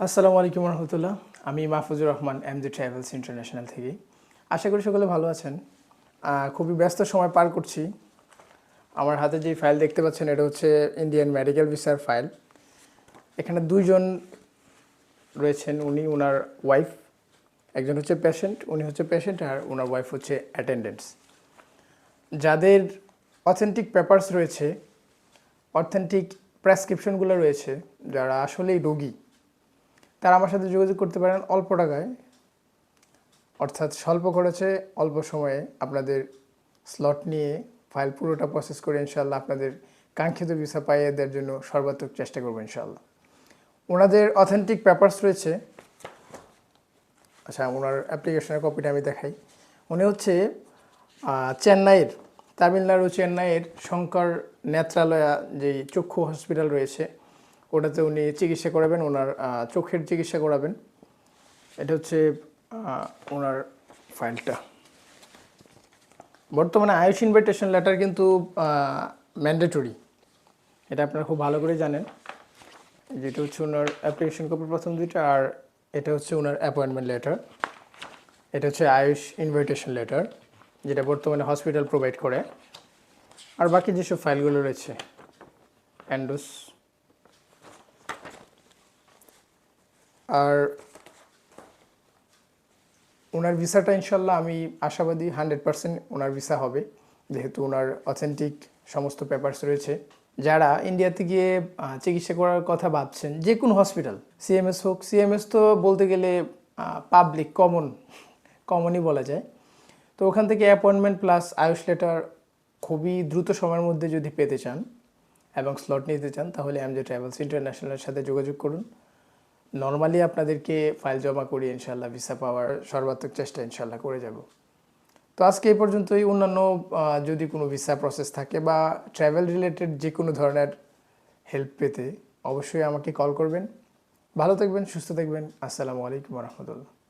আসসালামু আলাইকুম রহমতুল্লাহ। আমি Mahfuzur Rahman M G travels international থেকে। আশা করি সকলে ভালো আছেন। খুবই ব্যস্ত সময় পার করছি। আমার হাতে যে ফাইল দেখতে পাচ্ছেন, এটা হচ্ছে ইন্ডিয়ান মেডিকেল ভিসার ফাইল। এখানে দুইজন রয়েছেন, উনি ওনার ওয়াইফ একজন হচ্ছে পেশেন্ট উনি হচ্ছে পেশেন্ট আর ওনার ওয়াইফ হচ্ছে অ্যাটেন্ডেন্টস যাদের অথেন্টিক পেপারস রয়েছে অথেন্টিক প্রেসক্রিপশনগুলো রয়েছে, যারা আসলেই রোগী তারা আমার সাথে যোগাযোগ করতে পারেন অল্প টাকায়। অর্থাৎ স্বল্প খরচে, অল্প সময়ে আপনাদের স্লট নিয়ে ফাইল পুরোটা প্রসেস করে ইনশাল্লাহ আপনাদের কাঙ্ক্ষিত ভিসা পাইয়ে দেওয়ার জন্য সর্বাত্মক চেষ্টা করব ইনশাল্লাহ ওনাদের অথেন্টিক পেপার্স রয়েছে। আচ্ছা ওনার অ্যাপ্লিকেশনের কপিটা আমি দেখাই। উনি হচ্ছে চেন্নাইয়ের, তামিলনাড়ু চেন্নাইয়ের শঙ্কর নেত্রালয়া যেই চক্ষু হসপিটাল রয়েছে ওটাতে উনি চিকিৎসা করাবেন, ওনার চোখের চিকিৎসা করাবেন। এটা হচ্ছে ওনার ফাইলটা। বর্তমানে আয়ুষ ইনভাইটেশন লেটার কিন্তু ম্যান্ডেটরি। এটা আপনারা খুব ভালো করে জানেন। যেটা হচ্ছে ওনার অ্যাপ্লিকেশন কপি প্রথম দুইটা, আর এটা হচ্ছে ওনার অ্যাপয়েন্টমেন্ট লেটার। এটা হচ্ছে আয়ুষ ইনভাইটেশন লেটার, যেটা বর্তমানে হসপিটাল প্রোভাইড করে। আর বাকি যেসব ফাইলগুলো রয়েছে, অ্যান্ডোস আর ওনার ভিসাটা ইনশাল্লাহ আমি আশাবাদী হান্ড্রেড পার্সেন্ট ওনার ভিসা হবে, যেহেতু ওনার অথেন্টিক সমস্ত পেপারস রয়েছে। যারা ইন্ডিয়াতে গিয়ে চিকিৎসা করার কথা ভাবছেন, যে কোনো হসপিটাল, সিএমএস হোক, সিএমএস তো বলতে গেলে পাবলিক কমন কমনই বলা যায়। তো ওখান থেকে অ্যাপয়েন্টমেন্ট প্লাস আয়ুষ লেটার খুবই দ্রুত সময়ের মধ্যে যদি পেতে চান এবং স্লট নিতে চান, তাহলে এমজে ট্রাভেলস ইন্টারন্যাশনালের সাথে যোগাযোগ করুন। নর্মালি আপনাদেরকে ফাইল জমা করি ইনশাল্লাহ ভিসা পাওয়ার সর্বাত্মক চেষ্টা ইনশাল্লাহ করে যাব। তো আজকে এই পর্যন্তই। অন্যান্য যদি কোনো ভিসা প্রসেস থাকে বা ট্রাভেল রিলেটেড যে কোনো ধরনের হেল্প পেতে, অবশ্যই আমাকে কল করবেন। ভালো থাকবেন, সুস্থ থাকবেন। আসসালামু আলাইকুম রহমতুল্লাহ।